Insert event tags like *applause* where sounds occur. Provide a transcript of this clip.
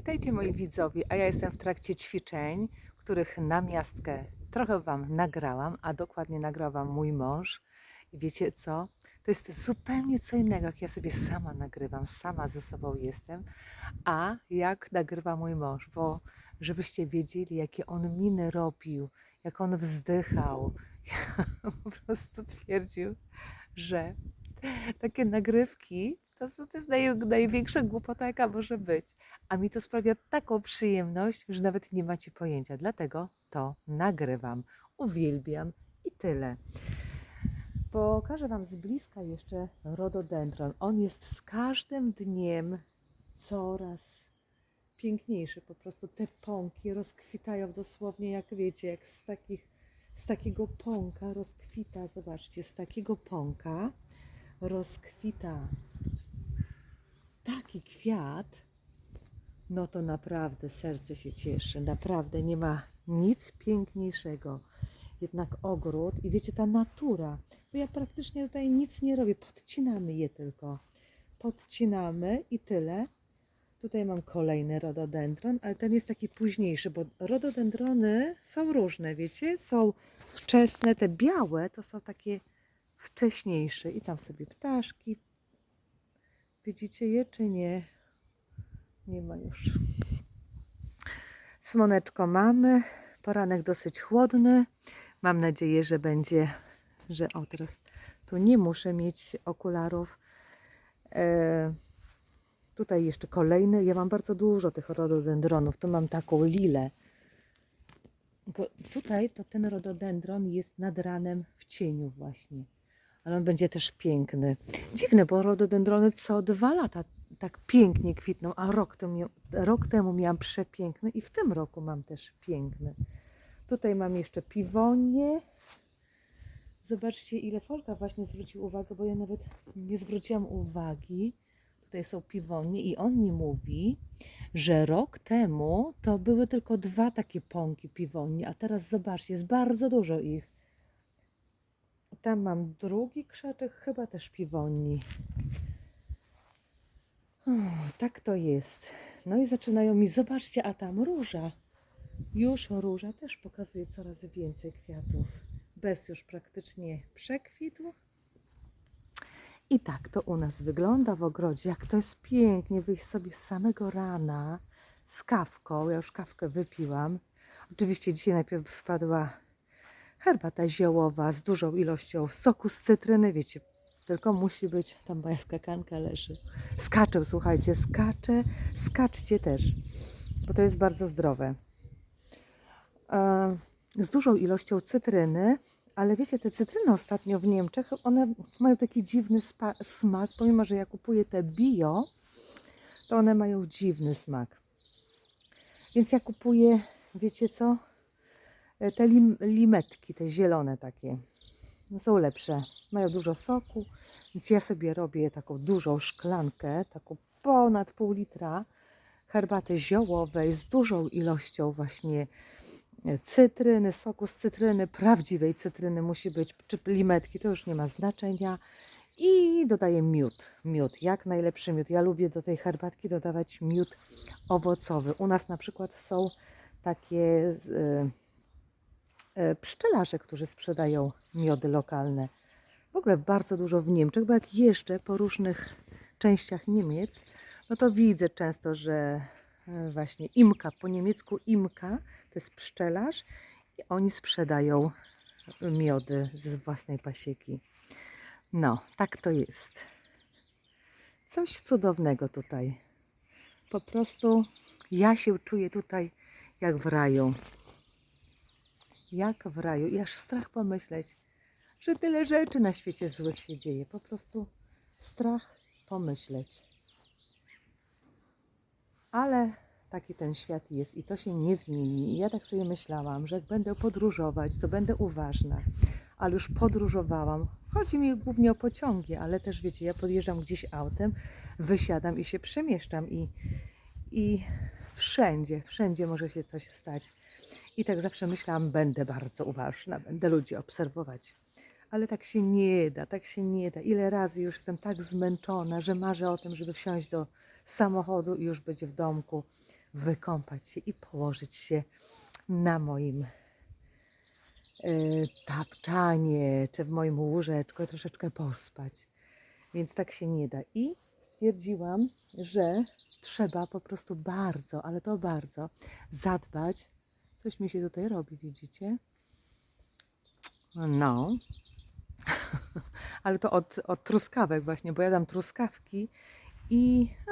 Witajcie moi widzowie, a ja jestem w trakcie ćwiczeń, których na miastkę trochę Wam nagrałam, a dokładnie nagrał Wam mój mąż. I wiecie co? To jest zupełnie co innego, jak ja sobie sama nagrywam, sama ze sobą jestem, a jak nagrywa mój mąż, bo żebyście wiedzieli, jakie on miny robił, jak on wzdychał, *laughs* po prostu twierdził, że takie nagrywki to, to jest naj, największa głupota, jaka może być. A mi to sprawia taką przyjemność, że nawet nie macie pojęcia. Dlatego to nagrywam. Uwielbiam i tyle. Pokażę Wam z bliska jeszcze rododendron. On jest z każdym dniem coraz piękniejszy. Po prostu te pąki rozkwitają dosłownie, jak wiecie, jak z, takich, z takiego pąka rozkwita, zobaczcie, z takiego pąka rozkwita taki kwiat, no to naprawdę serce się cieszy. Naprawdę nie ma nic piękniejszego. Jednak ogród i wiecie, ta natura, bo ja praktycznie tutaj nic nie robię, podcinamy je tylko. Podcinamy i tyle. Tutaj mam kolejny rododendron, ale ten jest taki późniejszy, bo rododendrony są różne, wiecie? Są wczesne, te białe to są takie wcześniejsze i tam sobie ptaszki. Widzicie je czy nie? Nie ma już. Słoneczko mamy, poranek dosyć chłodny. Mam nadzieję, że będzie, że o teraz tu nie muszę mieć okularów. E, tutaj jeszcze kolejny. Ja mam bardzo dużo tych rododendronów. Tu mam taką lilę. Tutaj to ten rododendron jest nad ranem w cieniu właśnie. Ale on będzie też piękny. Dziwne, bo rododendrony co dwa lata tak pięknie kwitną, a rok temu, rok temu miałam przepiękny i w tym roku mam też piękny. Tutaj mam jeszcze piwonie. Zobaczcie, ile Folka właśnie zwrócił uwagę, bo ja nawet nie zwróciłam uwagi. Tutaj są piwonie i on mi mówi, że rok temu to były tylko dwa takie pąki piwoni, a teraz zobaczcie, jest bardzo dużo ich. Tam mam drugi krzaczek, chyba też piwoni. O, tak to jest. No i zaczynają mi, zobaczcie, a tam róża. Już róża też pokazuje coraz więcej kwiatów. Bez już praktycznie przekwitł. I tak to u nas wygląda w ogrodzie. Jak to jest pięknie wyjść sobie z samego rana z kawką. Ja już kawkę wypiłam. Oczywiście dzisiaj najpierw wpadła herbata ziołowa z dużą ilością soku z cytryny. Wiecie, tylko musi być, tam moja skakanka leży. Skaczę, słuchajcie, skaczę, skaczcie też, bo to jest bardzo zdrowe. E, Z dużą ilością cytryny, ale wiecie, te cytryny ostatnio w Niemczech, one mają taki dziwny smak, pomimo, że ja kupuję te bio, to one mają dziwny smak. Więc ja kupuję, wiecie co, E, te lim, limetki, te zielone takie, są lepsze. Mają dużo soku, więc ja sobie robię taką dużą szklankę, taką ponad pół litra herbaty ziołowej z dużą ilością właśnie e, cytryny, soku z cytryny, prawdziwej cytryny musi być, czy limetki, to już nie ma znaczenia. I dodaję miód. Miód, jak najlepszy miód. Ja lubię do tej herbatki dodawać miód owocowy. U nas na przykład są takie e, pszczelarze, którzy sprzedają miody lokalne. W ogóle bardzo dużo w Niemczech, bo jak jeżdżę po różnych częściach Niemiec, no to widzę często, że e, właśnie imka, po niemiecku imka, to jest pszczelarz i oni sprzedają miody z własnej pasieki. No, tak to jest. Coś cudownego tutaj. Po prostu ja się czuję tutaj jak w raju jak w raju. I aż strach pomyśleć, że tyle rzeczy na świecie złych się dzieje. Po prostu strach pomyśleć. Ale taki ten świat jest i to się nie zmieni. I ja tak sobie myślałam, że jak będę podróżować, to będę uważna. Ale już podróżowałam. Chodzi mi głównie o pociągi, ale też wiecie, ja podjeżdżam gdzieś autem, wysiadam i się przemieszczam i, i wszędzie, wszędzie może się coś stać. I tak zawsze myślałam, będę bardzo uważna, będę ludzi obserwować. Ale tak się nie da, tak się nie da. Ile razy już jestem tak zmęczona, że marzę o tym, żeby wsiąść do samochodu i już będzie w domku, wykąpać się i położyć się na moim y, tapczanie, czy w moim łóżeczku, troszeczkę pospać. Więc tak się nie da. I stwierdziłam, że trzeba po prostu bardzo, ale to bardzo zadbać. Coś mi się tutaj robi, widzicie? No. *laughs* ale to od, od truskawek właśnie, bo ja dam truskawki i